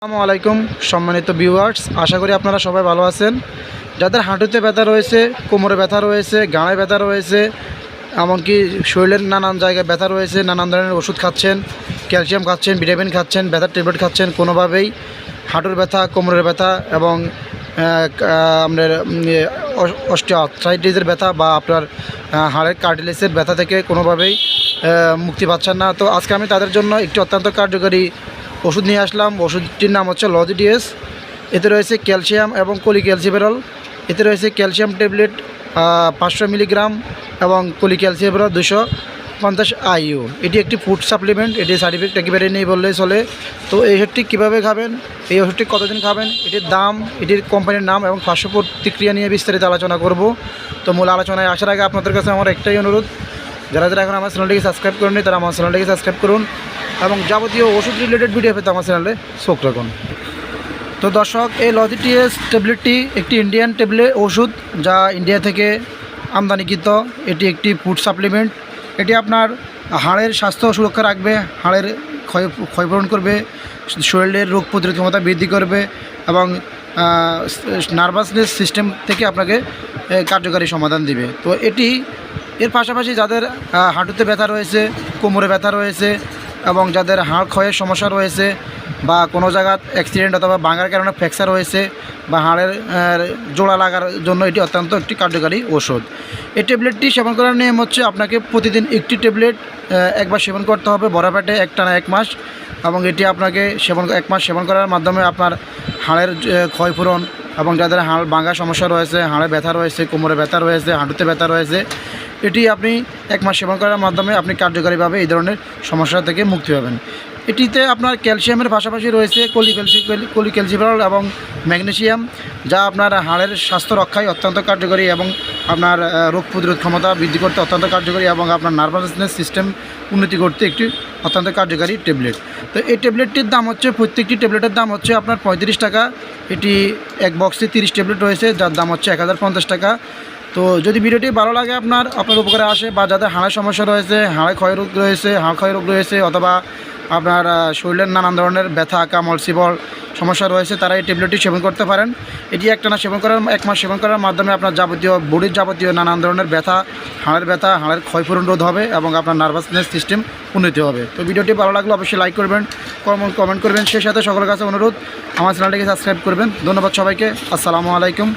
আসসালামু আলাইকুম, সম্মানিত ভিউয়ার্স আশা করি আপনারা সবাই ভালো আছেন। যাদের হাঁটুতে ব্যথা রয়েছে, কোমরে ব্যথা রয়েছে গাঁড়ে ব্যথা রয়েছে, এমনকি শরীরের নানান জায়গায় ব্যথা রয়েছে, নানান ধরনের ওষুধ খাচ্ছেন, ক্যালসিয়াম খাচ্ছেন, ভিটামিন খাচ্ছেন, ব্যথার ট্যাবলেট খাচ্ছেন, কোনোভাবেই হাঁটুর ব্যথা, কোমরের ব্যথা এবং আপনার অস্টিওআর্থ্রাইটিসের ব্যথা বা আপনার হাড়ের কার্টিলেসের ব্যথা থেকে কোনোভাবেই মুক্তি পাচ্ছেন না। তো আজকে আমি তাদের জন্য একটি অত্যন্ত কার্যকরী ওষুধ নিয়ে আসলাম। ওষুধটির নাম হচ্ছে লজিডিএস এতে রয়েছে ক্যালসিয়াম এবং কলিক্যালসিফেরল। এতে রয়েছে ক্যালসিয়াম ট্যাবলেট পাঁচশো মিলিগ্রাম এবং কলিক্যালসিফেরল দুশো পঞ্চাশ আইইউ। এটি একটি ফুড সাপ্লিমেন্ট এটি সার্টিফিকেট একেবারে নেই বললেই চলে। তো এই ওষুধটি কীভাবে খাবেন? এই ওষুধটি কতদিন খাবেন? এটির দাম, এটির কোম্পানির নাম এবং পার্শ্ব প্রতিক্রিয়া নিয়ে বিস্তারিত আলোচনা করব। তো মূল আলোচনায় আসার আগে আপনাদের কাছে আমার একটাই অনুরোধ। যারা যারা এখন আমার চ্যানেলটিকে সাবস্ক্রাইব করেননি, তারা আমার চ্যানেলটিকে সাবস্ক্রাইব করুন। এবং যাবতীয় ওষুধ রিলেটেড ভিডিও পেতে আমার চ্যানেলে চোখ রাখুন। তো দর্শক, এই লজিটিএস ট্যাবলেটটি একটি ইন্ডিয়ান ট্যাবলেট ওষুধ যা ইন্ডিয়া থেকে আমদানিকৃত। এটি একটি ফুড সাপ্লিমেন্ট এটি আপনার হাড়ের স্বাস্থ্য সুরক্ষা রাখবে, হাড়ের ক্ষয়, ক্ষয়পূরণ করবে, শরীরের রোগ প্রতিরোধ ক্ষমতা বৃদ্ধি করবে এবং নার্ভাসনেস সিস্টেম থেকে আপনাকে কার্যকারী সমাধান দিবে। তো এটি, এর পাশাপাশি যাদের হাঁটুতে ব্যথা রয়েছে, কোমরে ব্যথা রয়েছে এবং যাদের হাড় ক্ষয়ের সমস্যা রয়েছে বা কোনো জায়গায় অ্যাক্সিডেন্ট অথবা ভাঙার কারণে ফ্র্যাকচার হয়েছে বা হাড়ের জোড়া লাগার জন্য এটি অত্যন্ত একটি কার্যকারী ওষুধ এই ট্যাবলেটটি সেবন করার নিয়ম হচ্ছে আপনাকে প্রতিদিন একটি ট্যাবলেট একবার সেবন করতে হবে বড় পেটে একটানা এক মাস এবং এটি আপনাকে সেবন, এক মাস সেবন করার মাধ্যমে আপনার হাড়ের ক্ষয়পূরণ এবং যাদের হাড় ভাঙার সমস্যা রয়েছে, হাড়ে ব্যথা রয়েছে, কোমরে ব্যথা রয়েছে, হাঁটুতে ব্যথা রয়েছে এটি আপনি এক মাস সেবন করার মাধ্যমে আপনি কার্যকরীভাবে এই ধরনের সমস্যা থেকে মুক্তি পাবেন। এটিতে আপনার ক্যালসিয়ামের পাশাপাশি রয়েছে কলিক্যালসি কলিক্যালসিফেরল এবং ম্যাগনেসিয়াম, যা আপনার হাড়ের স্বাস্থ্য রক্ষায় অত্যন্ত কার্যকরী এবং আপনার রোগ প্রতিরোধ ক্ষমতা বৃদ্ধি করতে অত্যন্ত কার্যকরী এবং আপনার নার্ভাসনেস সিস্টেম উন্নতি করতে একটি অত্যন্ত কার্যকারী ট্যাবলেট তো এই ট্যাবলেটটির দাম হচ্ছে, প্রত্যেকটি ট্যাবলেটের দাম হচ্ছে আপনার পঁয়ত্রিশ টাকা। এটি এক বক্সে তিরিশ ট্যাবলেট রয়েছে, যার দাম হচ্ছে এক হাজার পঞ্চাশ টাকা। তো যদি ভিডিওটি ভালো লাগে আপনার আপনার উপকারে আসে বা যাদের হাড়ের সমস্যা রয়েছে, হাড়ে ক্ষয় রোগ রয়েছে, হাড় ক্ষয় রোগ রয়েছে, অথবা আপনার শরীরের নানান ধরনের ব্যথা কামল সিবল সমস্যা রয়েছে, তারা এই ট্যাবলেটটি সেবন করতে পারেন। এটি একটানা সেবন করার, এক মাস সেবন করার মাধ্যমে আপনার যাবতীয়, বডির যাবতীয় নানান ধরনের ব্যথা, হাড়ের ব্যথা, হাড়ের ক্ষয়পূরণ রোধ হবে এবং আপনার নার্ভাসনেস সিস্টেম উন্নতি হবে। তো ভিডিওটি ভালো লাগলে অবশ্যই লাইক করবেন কমেন্ট কমেন্ট করবেন। সেই সাথে সকলের কাছে অনুরোধ, আমার চ্যানেলটিকে সাবস্ক্রাইব করবেন। ধন্যবাদ সবাইকে। আসসালামু আলাইকুম।